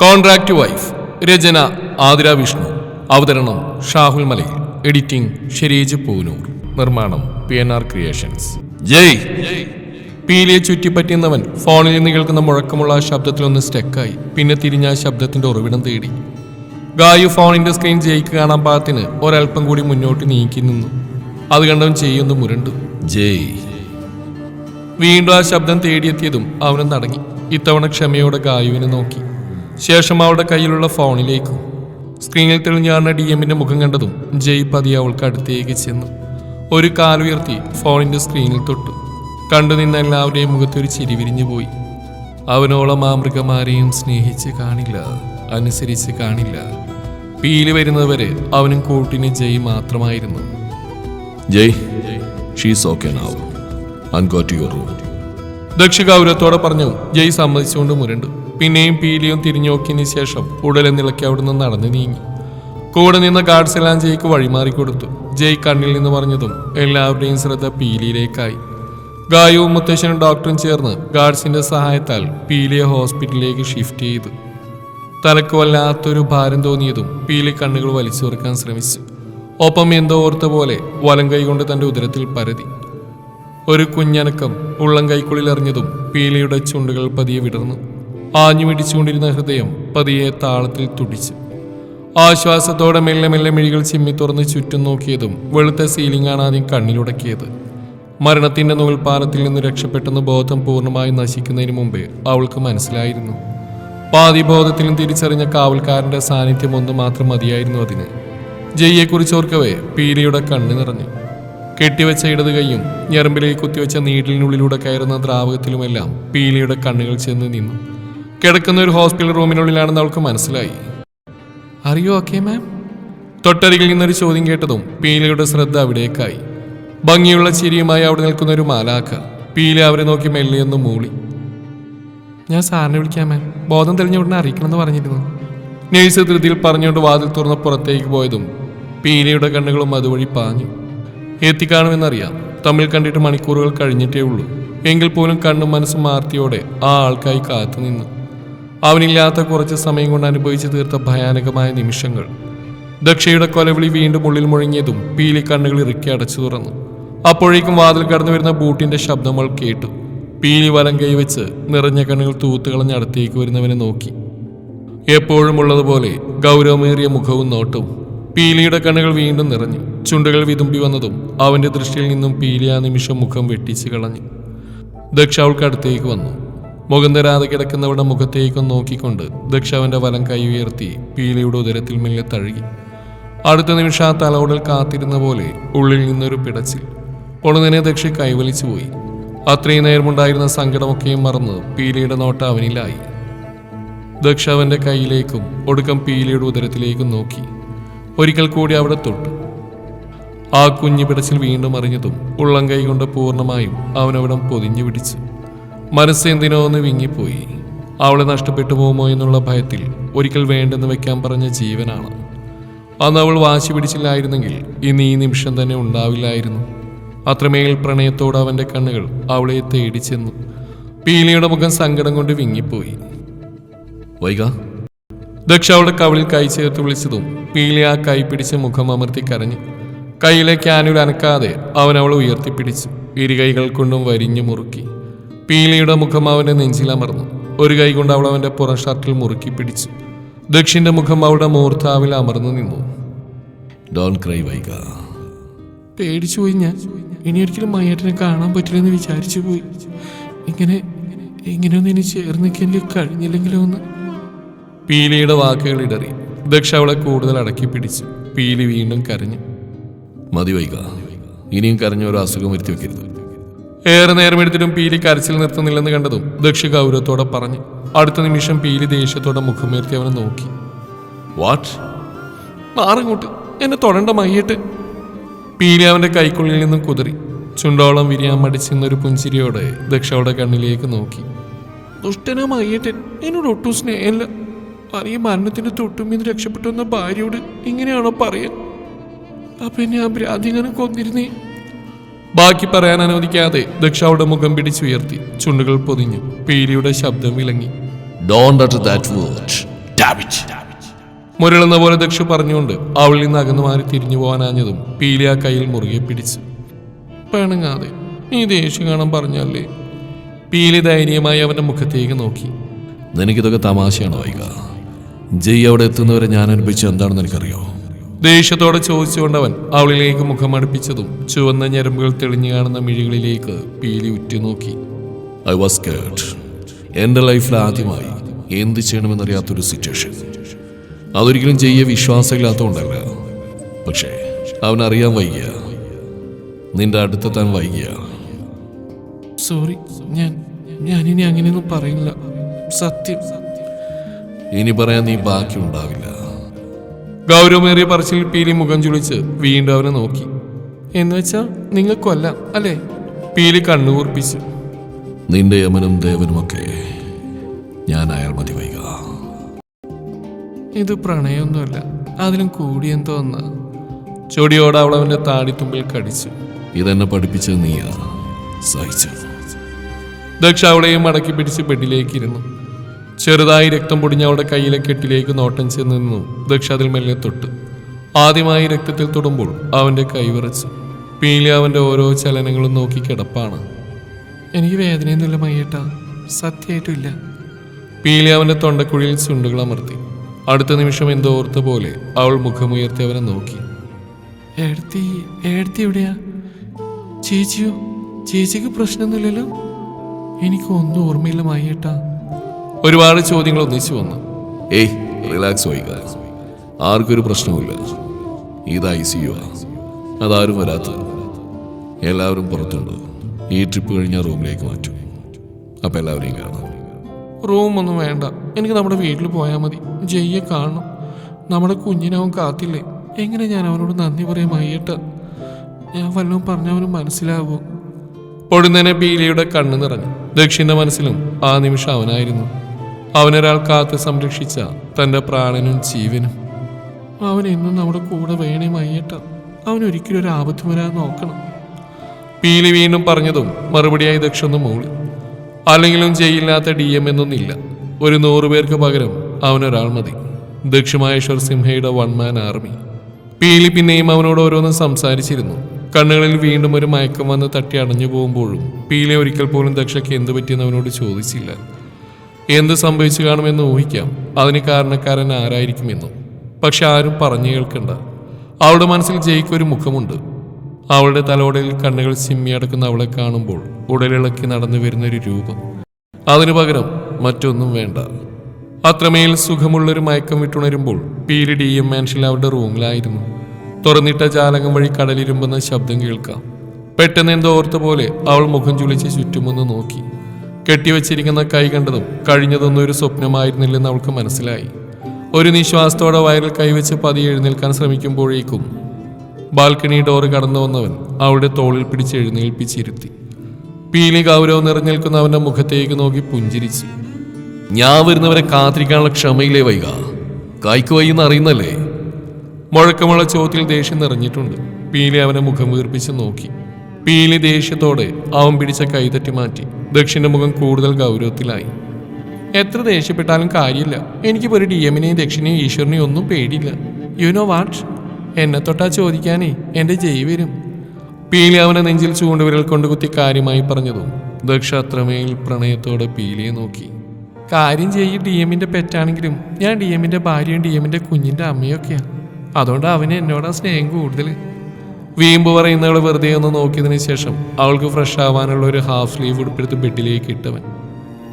Contract wife രചന ആതിര വിഷ്ണു. അവതരണം Shahul Malayil. Editing Shereej Poonoor. നിർമ്മാണം P N R creations. Jai. പീലിയെ ചുറ്റിപ്പറ്റിയെന്നവൻ ഫോണിൽ നിന്ന് കേൾക്കുന്ന മുഴക്കമുള്ള ആ ശബ്ദത്തിലൊന്ന് സ്റ്റെക്കായി. പിന്നെ തിരിഞ്ഞ ആ ശബ്ദത്തിന്റെ ഉറവിടം തേടി. ഗായു ഫോണിന്റെ സ്ക്രീൻ ജയ്ക്ക് കാണാൻ പാകത്തിന് ഒരൽപ്പം കൂടി മുന്നോട്ട് നീക്കി നിന്നു. അത് കണ്ടവൻ ചെയ്യുന്നു മുരണ്ടു. ജയ്. വീണ്ടും ആ ശബ്ദം തേടിയെത്തിയതും അവനും നടങ്ങി. ഇത്തവണ ക്ഷമയോടെ ഗായുവിനെ നോക്കി. ശേഷം അവളുടെ കയ്യിലുള്ള ഫോണിലേക്കും. സ്ക്രീനിൽ തെളിഞ്ഞാറിന ഡി എമ്മിന്റെ മുഖം കണ്ടതും ജയ് പതി അവൾക്ക് അടുത്തേക്ക് ചെന്നു. ഒരു കാലുയർത്തി ഫോണിന്റെ സ്ക്രീനിൽ തൊട്ടു. കണ്ടു നിന്ന എല്ലാവരുടെയും മുഖത്തൊരു ചിരി വിരിഞ്ഞു പോയി. അവനോളം ആ മൃഗമാരെയും സ്നേഹിച്ച് കാണില്ല അനുസരിച്ച് കാണില്ല. പീലി വരുന്നതുവരെ അവനും കൂട്ടിന് ജയ് മാത്രമായിരുന്നു. Jai she's okay now your room Daksha ഗൗരവത്തോടെ പറഞ്ഞു ജയ് സമ്മതിച്ചുകൊണ്ട് മുരണ്ടു. പിന്നെയും പീലിയും തിരിഞ്ഞു നോക്കിയതിന് ശേഷം ഉടലെ നിളക്കി അവിടുന്ന് നടന്നു നീങ്ങി. കൂടെ നിന്ന ഗാർഡ്സ് എല്ലാം ജയ്ക്ക് വഴിമാറി കൊടുത്തു. ജയ് കണ്ണിൽ നിന്ന് പറഞ്ഞതും എല്ലാവരുടെയും ശ്രദ്ധ പീലിയിലേക്കായി. ഗായുവും മുത്തശ്ശനും ഡോക്ടറും ചേർന്ന് ഗാർഡ്സിന്റെ സഹായത്താൽ പീലിയെ ഹോസ്പിറ്റലിലേക്ക് ഷിഫ്റ്റ് ചെയ്തു. തലക്ക് വല്ലാത്തൊരു ഭാരം തോന്നിയതും പീലി കണ്ണുകൾ വലിച്ചു തുറക്കാൻ ശ്രമിച്ചു. ഒപ്പം എന്തോ ഓർത്ത പോലെ വലം കൈകൊണ്ട് തന്റെ ഉദരത്തിൽ പരതി. ഒരു കുഞ്ഞനക്കം ഉള്ളം കൈക്കുള്ളിൽ എറിഞ്ഞതും പീലിയുടെ ചുണ്ടുകൾ പതിയെ വിടർന്നു. ആഞ്ഞു പിടിച്ചുകൊണ്ടിരുന്ന ഹൃദയം പതിയെ താളത്തിൽ തുടിച്ചു. ആശ്വാസത്തോടെ മെല്ലെ മെല്ലെ മിഴികൾ ചിമ്മി തുറന്ന് ചുറ്റും നോക്കിയതും വെളുത്ത സീലിംഗാണ് ആദ്യം കണ്ണിലുടക്കിയത്. മരണത്തിന്റെ നൂൽപ്പാലത്തിൽ നിന്ന് രക്ഷപ്പെട്ടെന്ന് ബോധം പൂർണമായി നശിക്കുന്നതിന് മുമ്പേ അവൾക്ക് മനസ്സിലായിരുന്നു. പാതിബോധത്തിലും തിരിച്ചറിഞ്ഞ കാവൽക്കാരന്റെ സാന്നിധ്യം ഒന്ന് മാത്രം മതിയായിരുന്നു അതിന്. ജയ്യെക്കുറിച്ച് ഓർക്കവേ പീരയുടെ കണ്ണ് നിറഞ്ഞു. കെട്ടിവെച്ച ഇടത് കൈയും ഞരമ്പിലേക്ക് കുത്തിവെച്ച നീഡിലിനുള്ളിലൂടെ കയറുന്ന ദ്രാവകത്തിലുമെല്ലാം പീലിയുടെ കണ്ണുകൾ ചെന്ന് നിന്നു. കിടക്കുന്ന ഒരു ഹോസ്പിറ്റൽ റൂമിനുള്ളിലാണെന്ന് അവൾക്ക് മനസ്സിലായി. അറിയോ ഓക്കെ മാം? തൊട്ടരികിൽ നിന്നൊരു ചോദ്യം കേട്ടതും പീലയുടെ ശ്രദ്ധ അവിടേക്കായി. ഭംഗിയുള്ള ചിരിയുമായി അവിടെ നിൽക്കുന്ന ഒരു മാലാക്ക പീല അവരെ നോക്കി മെല്ലിയൊന്ന് മൂളി. ഞാൻ സാറിനെ വിളിക്കാം മാം. ബോധം തെളിഞ്ഞ ഉടനെ അറിയിക്കണമെന്ന് പറഞ്ഞിരുന്നു. നേഴ്സ് ധൃതിയിൽ പറഞ്ഞുകൊണ്ട് വാതിൽ തുറന്ന് പുറത്തേക്ക് പോയതും പീലയുടെ കണ്ണുകളും അതുവഴി പാഞ്ഞു. എത്തിക്കാണുമെന്നറിയാം. തമ്മിൽ കണ്ടിട്ട് മണിക്കൂറുകൾ കഴിഞ്ഞിട്ടേ ഉള്ളൂ. എങ്കിൽ പോലും കണ്ണും മനസ്സും മാർത്തിയോടെ ആ ആൾക്കായി കാത്തു നിന്നു അവനില്ലാത്ത കുറച്ച് സമയം കൊണ്ട് അനുഭവിച്ചു തീർത്ത ഭയാനകമായ നിമിഷങ്ങൾ. ദക്ഷയുടെ കൊലവിളി വീണ്ടും ഉള്ളിൽ മുഴങ്ങിയതും പീലി കണ്ണുകൾ ഇറുക്കി അടച്ചു തുറന്നു. അപ്പോഴേക്കും വാതിൽ കടന്നു വരുന്ന ബൂട്ടിന്റെ ശബ്ദം അവൾ കേട്ടു. പീലി വലം കൈവച്ച് നിറഞ്ഞ കണ്ണുകൾ തൂത്തുകളഞ്ഞ് അടുത്തേക്ക് വരുന്നവനെ നോക്കി. എപ്പോഴും ഉള്ളതുപോലെ ഗൗരവമേറിയ മുഖവും നോട്ടവും പീലിയുടെ കണ്ണുകൾ വീണ്ടും നിറഞ്ഞു. ചുണ്ടുകൾ വിതുമ്പി വന്നതും അവന്റെ ദൃഷ്ടിയിൽ നിന്നും പീലി ആ നിമിഷം മുഖം വെട്ടിച്ച് കളഞ്ഞു. ദക്ഷ അവൾക്ക് അടുത്തേക്ക് വന്നു. മുഖം തരാതെ കിടക്കുന്നവരുടെ മുഖത്തേക്കും നോക്കിക്കൊണ്ട് ദക്ഷ അവന്റെ വലം കൈ ഉയർത്തി പീലയുടെ ഉദരത്തിൽ മെല്ലെ തഴുകി. അടുത്ത നിമിഷം ആ തലോടൽ കാത്തിരുന്ന പോലെ ഉള്ളിൽ നിന്നൊരു പിടച്ചിൽ. ഉടനെ ദക്ഷ കൈവലിച്ചു പോയി. അത്രയും നേരമുണ്ടായിരുന്ന സങ്കടമൊക്കെയും മറന്ന് പീലയുടെ നോട്ട അവനിലായി. ദക്ഷ അവന്റെ കൈയിലേക്കും ഒടുക്കം പീലയുടെ ഉദരത്തിലേക്കും നോക്കി. ഒരിക്കൽ കൂടി അവിടെ തൊട്ടു. ആ കുഞ്ഞു പിടച്ചിൽ വീണ്ടും അറിഞ്ഞതും ഉള്ളം കൈ കൊണ്ട് പൂർണമായും അവനവിടം പൊതിഞ്ഞു പിടിച്ചു. മനസ്സ് എന്തിനോ ഒന്ന് വിങ്ങിപ്പോയി. അവളെ നഷ്ടപ്പെട്ടു പോകുമോ എന്നുള്ള ഭയത്തിൽ ഒരിക്കൽ വേണ്ടെന്ന് വെക്കാൻ പറഞ്ഞ ജീവനാണ്. അന്ന് അവൾ വാശി പിടിച്ചില്ലായിരുന്നെങ്കിൽ ഇന്ന് ഈ നിമിഷം തന്നെ ഉണ്ടാവില്ലായിരുന്നു. അത്രമേൽ പ്രണയത്തോട് അവന്റെ കണ്ണുകൾ അവളെ തേടി ചെന്നു. പീലിയുടെ മുഖം സങ്കടം കൊണ്ട് വിങ്ങിപ്പോയി. വൈക ദക്ഷ അവളുടെ കവിളിൽ കൈ ചേർത്ത് വിളിച്ചതും പീലി ആ കൈ പിടിച്ച് മുഖം അമർത്തി കരഞ്ഞു. കയ്യിലെ ക്യാനുൽ അനക്കാതെ അവൻ അവളെ ഉയർത്തിപ്പിടിച്ചു. ഇരു കൈകൾ കൊണ്ടും വരിഞ്ഞു മുറുക്കി. പീലിയുടെ മുഖം അവന്റെ നെഞ്ചിലമർന്നു ഒരു കൈ കൊണ്ട് അവൾ അവന്റെ പുറം ഷർട്ടിൽ മുറുക്കി പിടിച്ചു. ദക്ഷിന്റെ മുഖം അവളുടെ മൂർത്താവിൽ അമർന്നു നിന്നു. ഡോൺ ക്രൈ വൈക പേടിച്ചു പോയി ഞാൻ. ഇനി ഒരിക്കലും മയ്യേട്ടനെ കാണാൻ പറ്റില്ലെന്ന് വിചാരിച്ചു പോയി. ഇങ്ങനെ ഇങ്ങനെയൊന്നും ഇനി ചേർന്ന് നിൽക്കാൻ കഴിഞ്ഞില്ലെങ്കിലോ ഒന്ന് പീലിയുടെ വാക്കുകൾ ഇടറി. ദക്ഷ അവളെ കൂടുതൽ അടക്കി പിടിച്ചു. പീലി വീണ്ടും കരഞ്ഞു. മതി വൈക ഇനിയും കരഞ്ഞ ഒരു അസുഖം വരുത്തി വെക്കരുത്. ഏറെ നേരം എടുത്തിട്ടും പീലി കരച്ചിൽ നിർത്തുന്നില്ലെന്ന് കണ്ടതും ദക്ഷ ഗൗരവത്തോടെ പറഞ്ഞു. അടുത്ത നിമിഷം പീലി ദേഷ്യത്തോടെ മുഖമേർത്തി അവനെ നോക്കി. വാട്ട് മാറങ്ങോട്ട്. എന്നെ തൊടണ്ട മയ്യട്ട്. പീലി അവന്റെ കൈക്കുള്ളിൽ നിന്നും കുതിറി ചുണ്ടോളം വിരിയാൻ മടിച്ചിരുന്നൊരു പുഞ്ചിരിയോടെ ദക്ഷയുടെ കണ്ണിലേക്ക് നോക്കി. ദുഷ്ടനാ മയ്യട്ടൻ എന്നോട് ഒട്ടും സ്നേഹമില്ല. അറിയ മരണത്തിന്റെ തൊട്ടുമീന്ന് രക്ഷപ്പെട്ടു വന്ന ഭാര്യയോട് ഇങ്ങനെയാണോ പറയാൻ. അപ്പൊ എന്നെ ആ ഭ്രാന്തിങ്ങനെ കൊന്നിരുന്നേ. ബാക്കി പറയാൻ അനുവദിക്കാതെ ദക്ഷ അവളുടെ മുഖം പിടിച്ചുയർത്തി ചുണ്ടുകൾ പൊതിഞ്ഞു. പീലിയുടെ ശബ്ദം വിളങ്ങി മുരളുന്ന പോലെ ദക്ഷ പറഞ്ഞുകൊണ്ട് അവളിൽ നിന്ന് അകന്നു മാറി തിരിഞ്ഞു പോകാനാഞ്ഞതും പീലി ആ കയ്യിൽ മുറുകെ പിടിച്ചു. പിണങ്ങാതെ നീ ദേഷ്യം കാണാൻ പറഞ്ഞല്ലേ? പീലി ദയനീയമായി അവന്റെ മുഖത്തേക്ക് നോക്കി. നിനക്കിതൊക്കെ തമാശയാണോ വൈക ജയ് അവിടെ എത്തുന്നവരെ ഞാൻ അനുഭവിച്ചു എന്താണെന്ന് എനിക്കറിയോ? ദേഷ്യത്തോടെ ചോദിച്ചുകൊണ്ടവൻ അവളിലേക്ക് മുഖമടുപ്പിച്ചതും ചുവന്ന ഞരമ്പുകൾ തെളിഞ്ഞു കാണുന്ന മിഴികളിലേക്ക് പീലി ഉറ്റുനോക്കി. ഐ വാസ് കേട്ട് എന്റെ ലൈഫിൽ ആദ്യമായി എന്ത് ചെയ്യണമെന്നറിയാത്തൊരു സിറ്റുവേഷൻ അതൊരിക്കലും ചെയ്യ വിശ്വാസമില്ലാത്തതുകൊണ്ടല്ല. പക്ഷേ അവനറിയാൻ വൈകിയ. നിന്റെ അടുത്തെത്താൻ വൈകിയ. സോറി ഞാൻ ഞാൻ ഞാനിനി അങ്ങനെയൊന്നും പറയില്ല. സത്യം. ഇനി പറയാൻ നീ ബാക്കി ഉണ്ടാവില്ല ഗൗരവമേറിയ പറച്ചിൽ പീലി മുഖം ചുളിച്ച് വീണ്ടും അവനെ നോക്കി. എന്ന് വെച്ചാൽ നിങ്ങൾ കൊല്ലാം അല്ലേ? പീലി കണ്ണുകൂർപ്പിച്ചു നിന്റെ യമനും ദേവനുമൊക്കെ ഞാൻ അയാൾ മതി വൈക. ഇത് പ്രണയമൊന്നുമല്ല അതിലും കൂടി എന്തോ ഒന്നാ. ചൊടിയോടെ അവൾ താടിത്തുമ്പിൽ കടിച്ചു. ഇതെന്നെ പഠിപ്പിച്ചത് നീയാ സഹിച്ചു? ദക്ഷ അവളെയും മടക്കി പിടിച്ച് ബെഡിലേക്ക് ഇരുന്നു ചെറുതായി രക്തം പൊടിഞ്ഞ അവളുടെ കയ്യിലെ കെട്ടിലേക്ക് നോട്ടം ചെന്ന് നിന്നു. ദക്ഷ അതിൽ മെല്ലെ തൊട്ട്. ആദ്യമായി രക്തത്തിൽ തൊടുമ്പോൾ അവന്റെ കൈ വിറച്ചു. പീലി അവന്റെ ഓരോ ചലനങ്ങളും നോക്കി കിടപ്പാണ്. എനിക്ക് വേദനയൊന്നുമില്ല മയ്യേട്ട. സത്യമായിട്ടില്ല പീലി അവന്റെ തൊണ്ടക്കുഴിയിൽ ചുണ്ടുകൾ അമർത്തി. അടുത്ത നിമിഷം എന്തോ ഓർത്ത പോലെ അവൾ മുഖമുയർത്തി അവനെ നോക്കി. എവിടെയാ? ചേച്ചിയോ? ചേച്ചിക്ക് പ്രശ്നമൊന്നുമില്ലല്ലോ? എനിക്കൊന്നും ഓർമ്മയില്ല മായേട്ടാ ഒരുപാട് ചോദ്യങ്ങൾ ഒന്നിച്ചു വന്നു. ഏയ് റിലാക്സ് ആർക്കൊരു പ്രശ്നവുമില്ല. ഇത് ഐ സി യു അതാരും വരാത്തത് എല്ലാവരും പുറത്തുണ്ട്. ഈ ട്രിപ്പ് കഴിഞ്ഞാൽ റൂമിലേക്ക് മാറ്റും. അപ്പം എല്ലാവരെയും കാണാം. റൂമൊന്നും വേണ്ട. എനിക്ക് നമ്മുടെ വീട്ടിൽ പോയാൽ മതി. ജയ്യെ കാണണം. നമ്മുടെ കുഞ്ഞിനവൻ കാത്തില്ലേ? എങ്ങനെ ഞാൻ അവനോട് നന്ദി പറയാൻ മയ്യട്ട ഞാൻ വല്ലതും പറഞ്ഞവന് മനസ്സിലാവോ? പൊടുന്നനെ പീലിയുടെ കണ്ണ് നിറഞ്ഞു. ദക്ഷിണ മനസ്സിലും ആ നിമിഷം അവനായിരുന്നു. അവനൊരാൾ കാത്ത് സംരക്ഷിച്ച തന്റെ പ്രാണനും ജീവനും. അവൻ എന്നും നമ്മുടെ കൂടെ വേണേ മയ്യട്ട. അവൻ ഒരിക്കലും ഒരു ആപത്ത് വരാൻ നോക്കണം. പീലി വീണ്ടും പറഞ്ഞതും മറുപടിയായി ദക്ഷൊന്ന് മൂളി. അല്ലെങ്കിലും ചെയ്യില്ലാത്ത ഡി എം എന്നൊന്നില്ല. ഒരു നൂറുപേർക്ക് പകരം അവനൊരാൾ മതി. ദക്ഷമഹേശ്വർ സിംഹയുടെ വൺ മാൻ ആർമി പീലി പിന്നെയും അവനോട് ഓരോന്നും സംസാരിച്ചിരുന്നു. കണ്ണുകളിൽ വീണ്ടും ഒരു മയക്കം വന്ന് തട്ടി അടഞ്ഞു പോകുമ്പോഴും പീലി ഒരിക്കൽ പോലും ദക്ഷയ്ക്ക് എന്ത് പറ്റിയെന്ന് അവനോട് ചോദിച്ചില്ല. എന്ത് സംഭവിച്ചു കാണുമെന്ന് ഊഹിക്കാം. അതിന് കാരണക്കാരൻ ആരായിരിക്കുമെന്നും. പക്ഷെ ആരും പറഞ്ഞു കേൾക്കണ്ട. അവളുടെ മനസ്സിൽ ജയിക്കൊരു മുഖമുണ്ട്. അവളുടെ തലോടയിൽ കണ്ണുകൾ ചിമ്മിയടക്കുന്ന അവളെ കാണുമ്പോൾ ഉടലിളക്കി നടന്നു വരുന്നൊരു രൂപം. അതിനു പകരം മറ്റൊന്നും വേണ്ട. അത്രമേൽ സുഖമുള്ളൊരു മയക്കം വിട്ടുണരുമ്പോൾ പീരി ഡി എം മാൻഷിൽ അവരുടെ റൂമിലായിരുന്നു. തുറന്നിട്ട ജാലകം വഴി കടലിരുമ്പുന്ന ശബ്ദം കേൾക്കാം. പെട്ടെന്ന് എന്തോ ഓർത്ത പോലെ അവൾ മുഖം ചുളിച്ച് ചുറ്റുമൊന്ന് നോക്കി. കെട്ടിവെച്ചിരിക്കുന്ന കൈ കണ്ടതും കഴിഞ്ഞതൊന്നും ഒരു സ്വപ്നമായിരുന്നില്ലെന്ന് അവൾക്ക് മനസ്സിലായി. ഒരു നിശ്വാസത്തോടെ വയറിൽ കൈവച്ച് പതി എഴുന്നേൽക്കാൻ ശ്രമിക്കുമ്പോഴേക്കും ബാൽക്കണി ഡോറ് കടന്നു വന്നവൻ അവളുടെ തോളിൽ പിടിച്ച് എഴുന്നേൽപ്പിച്ചിരുത്തി. പീലി ഗൗരവം നിറഞ്ഞേൽക്കുന്ന അവന്റെ മുഖത്തേക്ക് നോക്കി പുഞ്ചിരിച്ചു. ഞാൻ വരുന്നവരെ കാത്തിരിക്കാനുള്ള ക്ഷമയിലേ വൈക? കായ്ക്ക് വൈകുന്ന അറിയുന്നല്ലേ? മുഴക്കമുള്ള ചോദ്യത്തിൽ ദേഷ്യം നിറഞ്ഞിട്ടുണ്ട്. പീലി അവനെ മുഖം വീർപ്പിച്ച് നോക്കി. പീലി ദേഷ്യത്തോടെ അവൻ പിടിച്ച കൈതറ്റി മാറ്റി ദക്ഷിന്റെ മുഖം കൂടുതൽ ഗൗരവത്തിലായി. എത്ര ദേഷ്യപ്പെട്ടാലും കാര്യമില്ല. എനിക്കിപ്പോ ഒരു ഡി എമ്മിനെയും ദക്ഷിണയും ഈശ്വരനെയും ഒന്നും പേടിയില്ല. യു നോ വാട്ട് എന്നെ തൊട്ടാ ചോദിക്കാനേ എന്റെ ജയ് വരും. പീലി അവനെ നെഞ്ചിൽ ചൂണ്ടുവിരൽ കൊണ്ട് കുത്തി കാര്യമായി പറഞ്ഞതും ദക്ഷ അത്രമേൽ പ്രണയത്തോടെ പീലിയെ നോക്കി. കാര്യം ചെയ്യ് ഡി എമ്മിന്റെ പെറ്റാണെങ്കിലും ഞാൻ ഡി എമ്മിന്റെ ഭാര്യയും ഡി എമ്മിന്റെ കുഞ്ഞിന്റെ അമ്മയൊക്കെയാണ് അതുകൊണ്ട് അവന് എന്നോടാ സ്നേഹം കൂടുതൽ വീമ്പ് പറയുന്നവളെ വെറുതെ ഒന്ന് നോക്കിയതിന് ശേഷം അവൾക്ക് ഫ്രഷ് ആവാനുള്ള ഒരു ഹാഫ് സ്ലീവ് ഉടുപ്പെടുത്ത് ബെഡിലേക്ക് ഇട്ടവൻ.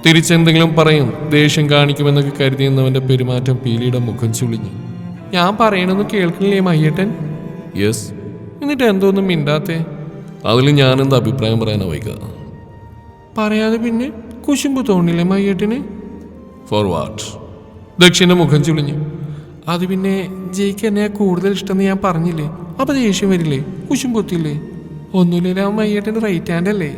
തിരിച്ചെന്തെങ്കിലും പറയും ദേഷ്യം കാണിക്കുമെന്നൊക്കെ കരുതിയെന്നവന്റെ പെരുമാറ്റം പീലിയുടെ മുഖം ചുളിഞ്ഞു. ഞാൻ പറയണമെന്ന് കേൾക്കുന്നില്ലേ മയ്യട്ടൻ? യെസ് എന്നിട്ട് എന്തോന്നും മിണ്ടാത്തേ? അതിൽ ഞാനെന്താ അഭിപ്രായം പറയാനാ വൈക? പറയാതെ പിന്നെ കുശുമ്പ് തോന്നില്ലേ മയ്യട്ടിന്? ഫോർ വാട്ട് ദക്ഷിന്റെ മുഖം ചുളിഞ്ഞു. അത് പിന്നെ ജയിക്ക് എന്നെ കൂടുതൽ ഇഷ്ടമെന്ന് ഞാൻ പറഞ്ഞില്ലേ? അപ്പൊ ദേഷ്യം വരില്ലേ? കുശുമ്പൊത്തില്ലേ ഒന്നുമില്ല അവൻ മയ്യേട്ടന്റെ റൈറ്റ് ഹാൻഡ് അല്ലേ?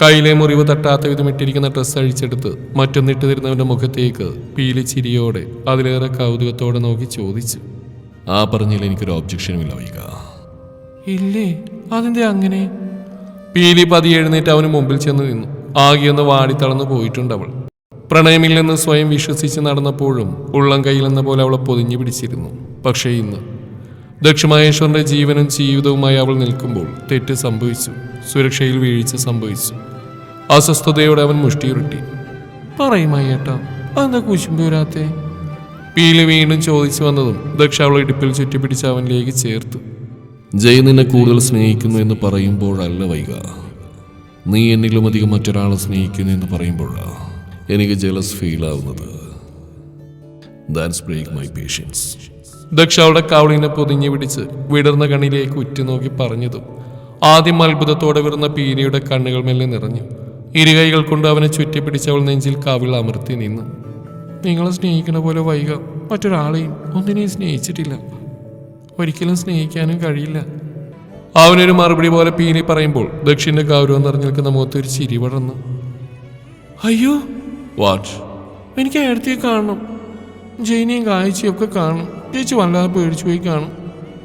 കയ്യിലെ മുറിവ് തട്ടാത്ത വിധം ഇട്ടിരിക്കുന്ന ഡ്രസ്സ് അഴിച്ചെടുത്ത് മറ്റൊന്നിട്ട് തരുന്നവന്റെ മുഖത്തേക്ക് പീലി ചിരിയോടെ അതിലേറെ കൗതുകത്തോടെ നോക്കി ചോദിച്ചു. ആ പറഞ്ഞതിൽ എനിക്കൊരു ഒബ്ജക്ഷനും ഇല്ല വൈക. ഇല്ലേ? അതിന്റെ അങ്ങനെ? പീലി പതി എഴുന്നേറ്റ് അവന് മുമ്പിൽ ചെന്ന് നിന്നു. ആകെയൊന്ന് വാടിത്തളർന്നു പോയിട്ടുണ്ട് അവൾ. പ്രണയമില്ലെന്ന് സ്വയം വിശ്വസിച്ച് നടന്നപ്പോഴും ഉള്ളം കയ്യിലെന്ന പോലെ അവളെ പൊതിഞ്ഞു പിടിച്ചിരുന്നു. പക്ഷേ ഇന്ന് ദക്ഷമഹേശ്വറിന്റെ ജീവനും ജീവിതവുമായി അവൾ നിൽക്കുമ്പോൾ തെറ്റ് സംഭവിച്ചു. സുരക്ഷയിൽ വീഴ്ച സംഭവിച്ചു. അസ്വസ്ഥതയോടെ അവൻ മുഷ്ടിയുരുട്ടി. പറയുമായേട്ടാ അതെന്താ കുശുമ്പ് പീൽ വീണ്ടും ചോദിച്ചു വന്നതും ദക്ഷ അവളെ ഇടുപ്പിൽ ചുറ്റിപ്പിടിച്ച് അവനിലേക്ക് ചേർത്തു. ജയ് നിന്നെ കൂടുതൽ സ്നേഹിക്കുന്നു എന്ന് പറയുമ്പോഴല്ല വൈക. നീ എന്നിലും അധികം മറ്റൊരാളെ സ്നേഹിക്കുന്നു എന്ന് പറയുമ്പോഴാ. എനിക്ക് ജലസ് ഫീൽ ആവുന്നത്. That's break my patience Daksha അവളുടെ കവളിനെ പൊതിഞ്ഞു പിടിച്ച് വിടർന്ന കണ്ണിലേക്ക് ഉറ്റുനോക്കി പറഞ്ഞതും ആദ്യം അത്ഭുതത്തോടെ വിടുന്ന പീനയുടെ കണ്ണുകൾ മെല്ലെ നിറഞ്ഞു. ഇരുകൈകൾ കൊണ്ട് അവനെ ചുറ്റിപ്പിടിച്ച് അവൾ നെഞ്ചിൽ കവിൾ അമർത്തി നിന്നു. നിങ്ങളെ സ്നേഹിക്കുന്ന പോലെ വൈക മറ്റൊരാളെയും ഒന്നിനെയും സ്നേഹിച്ചിട്ടില്ല. ഒരിക്കലും സ്നേഹിക്കാനും കഴിയില്ല. അവനൊരു മറുപടി പോലെ പീനി പറയുമ്പോൾ ദക്ഷിന്റെ ഗൗരവം നിറഞ്ഞു നിൽക്കുന്ന മുഖത്ത് ഒരു ചിരി പടർന്നു. അയ്യോ വാട്ട് എനിക്ക് ഏടത്തിയെ കാണണം. ജൈനിയും കാഴ്ചയും ഒക്കെ കാണണം ചേച്ചി വല്ലാതെ പേടിച്ചു പോയി കാണും.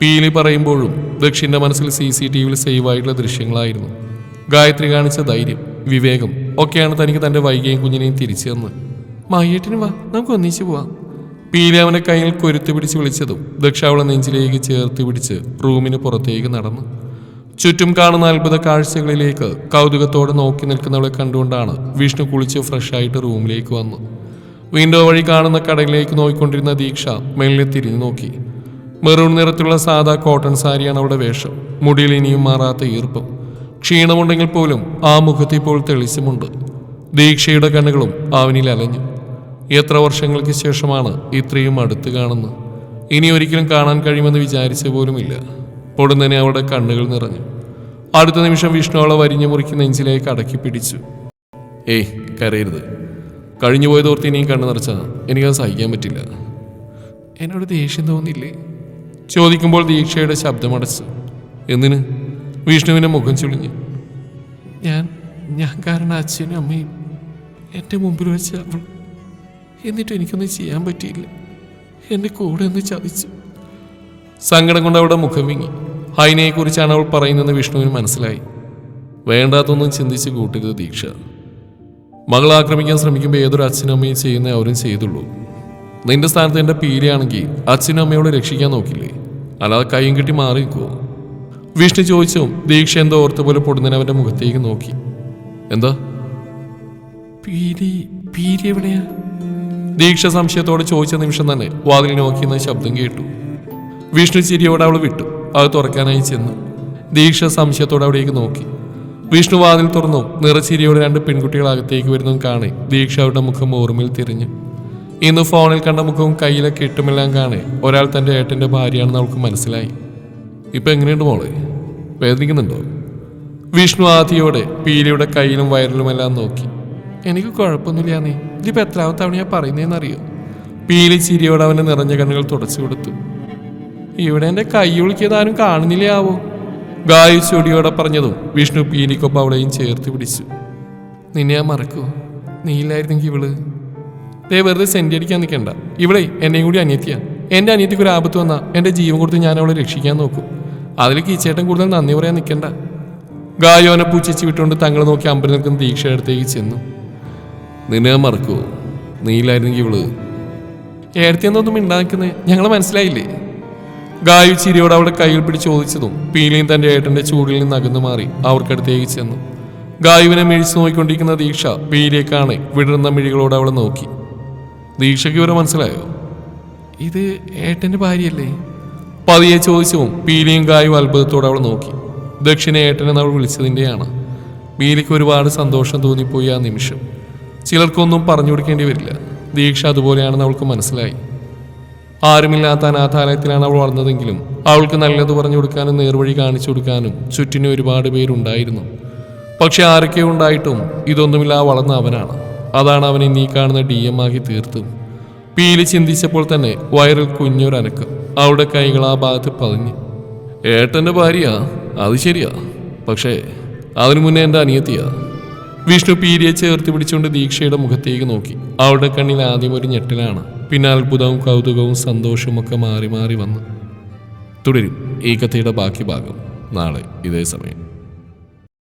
പീലി പറയുമ്പോഴും ദക്ഷിന്റെ മനസ്സിൽ സി സി ടി വിയിൽ സേവ് ആയിട്ടുള്ള ദൃശ്യങ്ങളായിരുന്നു. ഗായത്രി കാണിച്ച ധൈര്യം വിവേകം ഒക്കെയാണ് തനിക്ക് തന്റെ വൈകിയും കുഞ്ഞിനെയും തിരിച്ചു തന്ന്. മയ്യേട്ടിന് വാ നമുക്ക് ഒന്നിച്ചു പോവാം. പീലി അവന്റെ കയ്യിൽ കൊരുത്തു പിടിച്ച് വിളിച്ചതും ദക്ഷ അവളെ നെഞ്ചിലേക്ക് ചേർത്ത് പിടിച്ച് റൂമിന് പുറത്തേക്ക് നടന്നു. ചുറ്റും കാണുന്ന അത്ഭുത കാഴ്ചകളിലേക്ക് കൗതുകത്തോടെ നോക്കി നിൽക്കുന്നവളെ കണ്ടുകൊണ്ടാണ് വിഷ്ണു കുളിച്ച് ഫ്രഷായിട്ട് റൂമിലേക്ക് വന്നു. വിൻഡോ വഴി കാണുന്ന കടയിലേക്ക് നോക്കിക്കൊണ്ടിരുന്ന ദീക്ഷ മെല്ലെ തിരിഞ്ഞു നോക്കി. മെറൂൺ നിറത്തിലുള്ള സാധാ കോട്ടൺ സാരിയാണ് അവളുടെ വേഷം. മുടിയിൽ ഇനിയും മാറാത്ത ഈർപ്പം. ക്ഷീണമുണ്ടെങ്കിൽ പോലും ആ മുഖത്ത് ഇപ്പോൾ തെളിച്ചമുണ്ട്. ദീക്ഷയുടെ കണ്ണുകളും അവനിൽ അലഞ്ഞു. എത്ര വർഷങ്ങൾക്ക് ശേഷമാണ് ഇത്രയും അടുത്ത് കാണുന്നത്? ഇനി ഒരിക്കലും കാണാൻ കഴിയുമെന്ന് വിചാരിച്ച പോലുമില്ല തന്നെ അവളുടെ കണ്ണുകൾ നിറഞ്ഞു. അടുത്ത നിമിഷം വിഷ്ണു അവളെ വരിഞ്ഞു മുറുക്കി നെഞ്ചിലേക്ക് അടക്കി പിടിച്ചു. ഏയ് കരയരുത്. കഴിഞ്ഞു പോയതോർത്ത് ഇനിയും കണ്ണു നിറച്ചാ എനിക്കത് സഹിക്കാൻ പറ്റില്ല. എന്നോട് ദേഷ്യം തോന്നില്ലേ ചോദിക്കുമ്പോൾ ദീക്ഷയുടെ ശബ്ദമടച്ചു എന്തിന്? വിഷ്ണുവിന്റെ മുഖം ചുളിഞ്ഞു. ഞാൻ ഞാൻ കാരണം അച്ഛനും അമ്മയും എന്റെ മുമ്പിൽ വെച്ച് അവൾ. എന്നിട്ട് എനിക്കൊന്നും ചെയ്യാൻ പറ്റിയില്ല. എന്റെ കൂടെ ഒന്ന് ചതിച്ചു. സങ്കടം കൊണ്ട് അവിടെ മുഖം വിങ്ങി. ഹൈനയെക്കുറിച്ചാണ് അവൾ പറയുന്നതെന്ന് വിഷ്ണുവിന് മനസ്സിലായി. വേണ്ടാത്തൊന്നും ചിന്തിച്ച് കൂട്ടരുത് ദീക്ഷ. മകൾ ആക്രമിക്കാൻ ശ്രമിക്കുമ്പോൾ ഏതൊരു അച്ഛനും അമ്മയും ചെയ്യുന്ന അവരും ചെയ്തുള്ളൂ. നിന്റെ സ്ഥാനത്ത് എന്റെ പീരയാണെങ്കിൽ അച്ഛനും അമ്മയോട് രക്ഷിക്കാൻ നോക്കില്ലേ? അല്ലാതെ കൈയും കെട്ടി മാറി നിൽക്കുമോ വിഷ്ണു ചോദിച്ചും ദീക്ഷ എന്തോ ഓർത്ത പോലെ പൊടുന്നതിന് അവന്റെ മുഖത്തേക്ക് നോക്കി. എന്താ? പീരി പീരി എവിടെയാ? ദീക്ഷ സംശയത്തോടെ ചോദിച്ച നിമിഷം തന്നെ വാതിൽ നോക്കിയെന്ന ശബ്ദം കേട്ടു. വിഷ്ണു ചിരിയോടെ അവൾ വിട്ടു. അത് തുറക്കാനായി ചെന്നു. ദീക്ഷ സംശയത്തോടെ അവിടേക്ക് നോക്കി. വിഷ്ണു വാതിൽ തുറന്നു. നിറച്ചിരിയോടെ രണ്ട് പെൺകുട്ടികൾ അകത്തേക്ക് വരുന്നതും കാണെ. ദീക്ഷ അവരുടെ മുഖം ഓർമ്മയിൽ തിരിഞ്ഞു. ഇന്ന് ഫോണിൽ കണ്ട മുഖവും കയ്യിലെ കെട്ടുമെല്ലാം കാണെ. ഒരാൾ തന്റെ ഏട്ടന്റെ ഭാര്യയാണെന്ന് അവൾക്ക് മനസ്സിലായി. ഇപ്പം എങ്ങനെയുണ്ട് മോളെ? വേദനിക്കുന്നുണ്ടോ? വിഷ്ണു ആദിയോടെ പീലിയുടെ കയ്യിലും വയറിലുമെല്ലാം നോക്കി. എനിക്ക് കുഴപ്പമൊന്നുമില്ല നീ. എത്രാമത്തവണ എത്രാമത്തെ തവണ ഞാൻ പറയുന്നതെന്നറിയോ പീലി ചിരിയോടെ അവന്റെ നിറഞ്ഞ കണ്ണുകൾ തുടച്ചു കൊടുത്തു. ഇവിടെ എന്റെ കൈ ആരും കാണുന്നില്ലേ ആവോ? ഗായു ചൊടിയോടെ പറഞ്ഞതും വിഷ്ണു പീനിക്കൊപ്പം അവളെയും ചേർത്ത് പിടിച്ചു. നിന്നെ ഞാൻ മറക്കുമോ നീയില്ലായിരുന്നെങ്കിൽ ഇവൾ? ദേ വെറുതെ സെന്റ് അടിക്കാൻ നിൽക്കണ്ട ഇവിടെ എന്നെയും കൂടി അനിയത്തിയാ. എന്റെ അനിയത്തിക്ക് ഒരു ആപത്ത് വന്നാ എന്റെ ജീവൻ കൊടുത്ത് ഞാൻ അവളെ രക്ഷിക്കാൻ നോക്കും. അതിൽ കീച്ചേട്ടൻ കൂടുതൽ നന്ദി പറയാൻ നിൽക്കണ്ട ഗായോനെ പൂച്ചിച്ച് വിട്ടുകൊണ്ട് തങ്ങളെ നോക്കി അമ്പലം നിൽക്കുന്ന ദീക്ഷയുടെ അടുത്തേക്ക് ചെന്നു. നിന്നെ മറക്കുമോ നീയില്ലായിരുന്നെങ്കിൽ ഇവൾ? ഏടത്തിയെന്നൊന്നും ഉണ്ടാക്കുന്നത് ഞങ്ങൾ മനസ്സിലായില്ലേ? ഗായു ചിരിയോട് അവളുടെ കയ്യിൽ പിടിച്ച് ചോദിച്ചതും പീലിയും തന്റെ ഏട്ടന്റെ ചൂടിൽ നിന്ന് അകന്നു മാറി അവർക്കടുത്തേക്ക് ചെന്നു. ഗായുവിനെ മിഴിച്ചു നോക്കിക്കൊണ്ടിരിക്കുന്ന ദീക്ഷ പീലിയെ കാണെ വിടർന്ന മിഴികളോട് അവളെ നോക്കി. ദീക്ഷയ്ക്ക് ഇവരെ മനസ്സിലായോ? ഇത് ഏട്ടന്റെ ഭാര്യയല്ലേ? പതിയെ ചോദിച്ചവും പീലിയും ഗായു അത്ഭുതത്തോടെ അവൾ നോക്കി. ദക്ഷിണ ഏട്ടനെന്ന് അവൾ വിളിച്ചതിന്റെയാണ് പീലിക്ക് ഒരുപാട് സന്തോഷം തോന്നിപ്പോയി ആ നിമിഷം. ചിലർക്കൊന്നും പറഞ്ഞു കൊടുക്കേണ്ടി വരില്ല. ദീക്ഷ അതുപോലെയാണെന്ന് അവൾക്ക് മനസ്സിലായി. ആരുമില്ലാത്ത അനാഥാലയത്തിലാണ് അവൾ വളർന്നതെങ്കിലും അവൾക്ക് നല്ലത് പറഞ്ഞു കൊടുക്കാനും നേർവഴി കാണിച്ചു കൊടുക്കാനും ചുറ്റിനും ഒരുപാട് പേരുണ്ടായിരുന്നു. പക്ഷെ ആരൊക്കെ ഉണ്ടായിട്ടും ഇതൊന്നുമില്ല വളർന്ന അവനാണ്. അതാണ് അവനെ നീ കാണുന്ന ഡി എം ആക്കി തീർത്തും പീലി ചിന്തിച്ചപ്പോൾ തന്നെ വയറിൽ കുഞ്ഞൊരനക്ക് അവളുടെ കൈകൾ ആ ഭാഗത്ത് പതിഞ്ഞു. ഏട്ടന്റെ ഭാര്യയാ അത് ശരിയാ. പക്ഷേ അതിനു മുന്നേ എന്റെ അനിയത്തിയാ. വിഷ്ണു പീരിയെ ചേർത്ത് പിടിച്ചുകൊണ്ട് ദീക്ഷയുടെ മുഖത്തേക്ക് നോക്കി. അവളുടെ കണ്ണിൽ ആദ്യം ഒരു ഞെട്ടലാണ്. പിന്നെ അത്ഭുതവും കൗതുകവും സന്തോഷവും ഒക്കെ മാറി മാറി വന്നു. തുടരും ഈ കഥയുടെ ബാക്കി ഭാഗം നാളെ ഇതേ സമയം.